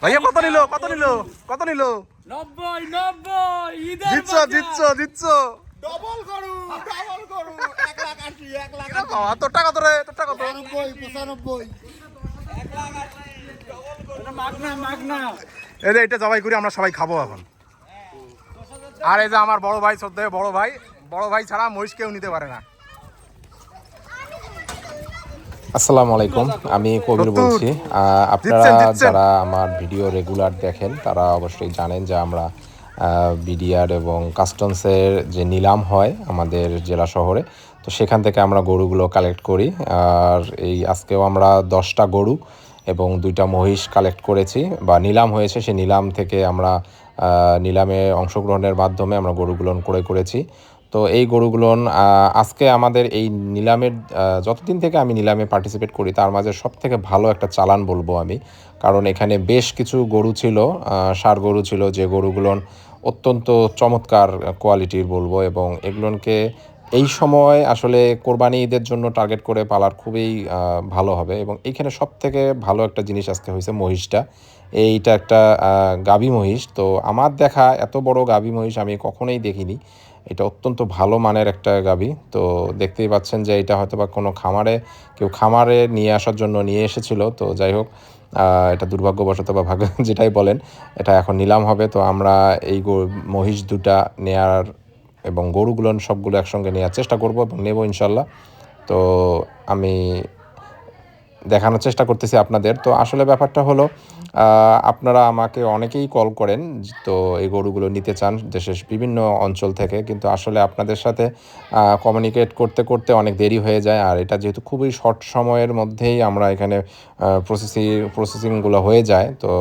ভাইয়া কত নিল কত নিল কত নিল? নব্বই নব্বই জিতছ জিতছ জিতছ। ডবল গরু ডবল গরু এক লাখ আশি এক লাখ বাবা, তোরটা কত রে পঁচানব্বই মাগনা মাগনা। এই যে এটা জবাই করে আমরা সবাই খাব এখন। আর এই যে আমার বড় ভাই সদ্য বড় ভাই বড় ভাই ছাড়া মহিষ কেউ নিতে পারে না। আসসালামু আলাইকুম আমি কবির বলছি। আপনারা। যারা আমার ভিডিও রেগুলার দেখেন তারা অবশ্যই জানেন যে আমরা বিডিআর এবং কাস্টমসের যে নিলাম হয় আমাদের জেলা শহরে তো সেখান থেকে আমরা গরুগুলো কালেক্ট করি। আর এই আজকেও আমরা দশটা গরু এবং দুইটা মহিষ কালেক্ট করেছি বা নিলাম হয়েছে। সেই নিলাম থেকে আমরা নিলামে অংশগ্রহণের মাধ্যমে আমরা গরুগুলো ক্রয় করেছি। তো এই গরুগুলো আজকে আমাদের এই নিলামের যতদিন থেকে আমি নিলামে পার্টিসিপেট করি, তার মাঝে সব থেকে ভালো একটা চালান বলব আমি। কারণ এখানে বেশ কিছু গরু ছিল ষাঁড় গরু ছিল, যে গরুগুলো অত্যন্ত চমৎকার কোয়ালিটির বলব এবং এগুলোকে এই সময় আসলে কোরবানি ঈদের জন্য টার্গেট করে পালার খুবই ভালো হবে এবং এইখানে সব থেকে ভালো একটা জিনিস আজকে হয়েছে মহিষটা। এইটা একটা গাভী মহিষ। তো আমার দেখা এত বড় গাভী মহিষ আমি কখনোই দেখিনি। এটা অত্যন্ত ভালো মানের একটা গাভী। তো দেখতেই পাচ্ছেন যে এটা হয়তো বা কোনো খামারে, কেউ খামারে নিয়ে আসার জন্য নিয়ে এসেছিল। তো যাই হোক এটা দুর্ভাগ্যবশত বা ভাগ্য যেটাই বলেন, এটা এখন নিলাম হবে। তো আমরা এই মহিষ দুটা নেয়ার এবং গরুগুলো সবগুলো একসঙ্গে নেওয়ার চেষ্টা করব এবং নেব ইনশাল্লাহ। তো আমি দেখানোর চেষ্টা করতেছি আপনাদের। তো আসলে ব্যাপারটা হলো আপনারা আমাকে অনেকেই কল করেন তো এই গরুগুলো নিতে চান দেশের বিভিন্ন অঞ্চল থেকে কিন্তু আসলে আপনাদের সাথে কমিউনিকেট করতে করতে অনেক দেরি হয়ে যায়। আর এটা যেহেতু খুবই শর্ট সময়ের মধ্যেই আমরা এখানে প্রসেসিং প্রসেসিংগুলো হয়ে যায় তো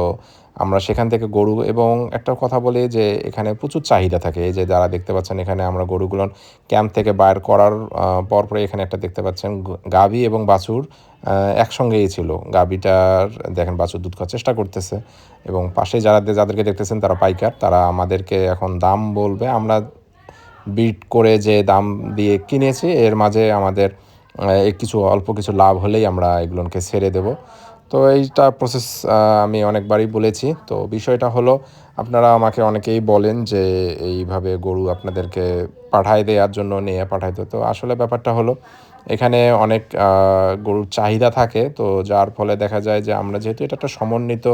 আমরা সেখান থেকে গরু এবং একটা কথা বলি যে এখানে প্রচুর চাহিদা থাকে। এই যে যারা দেখতে পাচ্ছেন এখানে আমরা গরুগুলো ক্যাম্প থেকে বাইর করার আহ, পরপরই এখানে একটা দেখতে পাচ্ছেন গাভী এবং বাছুর একসঙ্গেই ছিল। গাভীটার, দেখেন বাছুর দুধ খাওয়ার চেষ্টা করতেছে এবং পাশে যারা যাদেরকে দেখতেছেন তারা পাইকার, তারা আমাদেরকে এখন দাম বলবে। আমরা বিট করে যে দাম দিয়ে কিনেছি, এর মাঝে আমাদের কিছু অল্প কিছু লাভ হলেই আমরা এগুলোকে ছেড়ে দেব। তো এইটা প্রসেস আমি অনেকবারই বলেছি। তো বিষয়টা হলো, আপনারা আমাকে অনেকেই বলেন যে এইভাবে গরু আপনাদেরকে পাঠায় দেওয়ার জন্য, নিয়ে পাঠাইতে তো আসলে ব্যাপারটা হলো এখানে অনেক গরুর চাহিদা থাকে, তো যার ফলে দেখা যায় যে আমরা যেহেতু এটা একটা সমন্বিত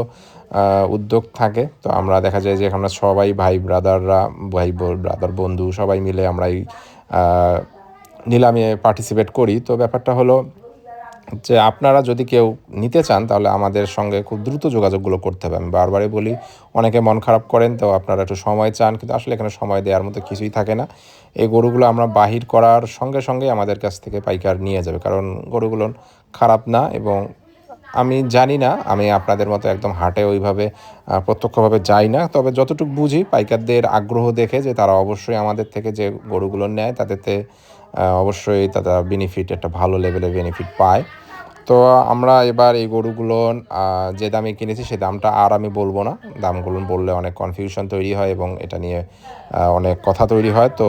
উদ্যোগ থাকে, তো আমরা দেখা যায় যে আমরা সবাই ভাই ব্রাদাররা, ভাই ব্রাদার বন্ধু সবাই মিলে আমরা এই নিলামে পার্টিসিপেট করি। তো ব্যাপারটা হলো যে আপনারা যদি কেউ নিতে চান, তাহলে আমাদের সঙ্গে খুব দ্রুত যোগাযোগগুলো করতে হবে। আমি বারবারই বলি, অনেকে মন খারাপ করেন, তো আপনারা একটু সময় চান, কিন্তু আসলে এখানে সময় দেওয়ার মতো কিছুই থাকে না। এই গরুগুলো আমরা বাহির করার সঙ্গে সঙ্গে আমাদের কাছ থেকে পাইকার নিয়ে যাবে, কারণ গরুগুলো খারাপ না এবং আমি জানি না, আমি আপনাদের মতো একদম হাটে ওইভাবে প্রত্যক্ষভাবে যাই না। তবে যতটুকু বুঝি, পাইকারদের আগ্রহ দেখে যে তারা অবশ্যই আমাদের থেকে যে গরুগুলো নেয় তাদেরতে অবশ্যই তারা বেনিফিট একটা ভালো লেভেলের বেনিফিট পায়। তো আমরা এবার এই গরুগুলো যে দামে কিনেছি সেই দামটা আর আমি বলব না। দামগুলো বললে অনেক কনফিউশন তৈরি হয় এবং এটা নিয়ে অনেক কথা তৈরি হয়। তো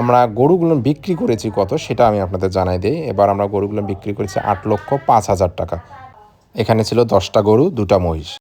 আমরা গরুগুলো বিক্রি করেছি কত সেটা আমি আপনাদের জানাই দিই। এবার আমরা গরুগুলো বিক্রি করেছি আট লক্ষ পাঁচ হাজার টাকা। এখানে ছিল দশটা গরু, দুটা মহিষ।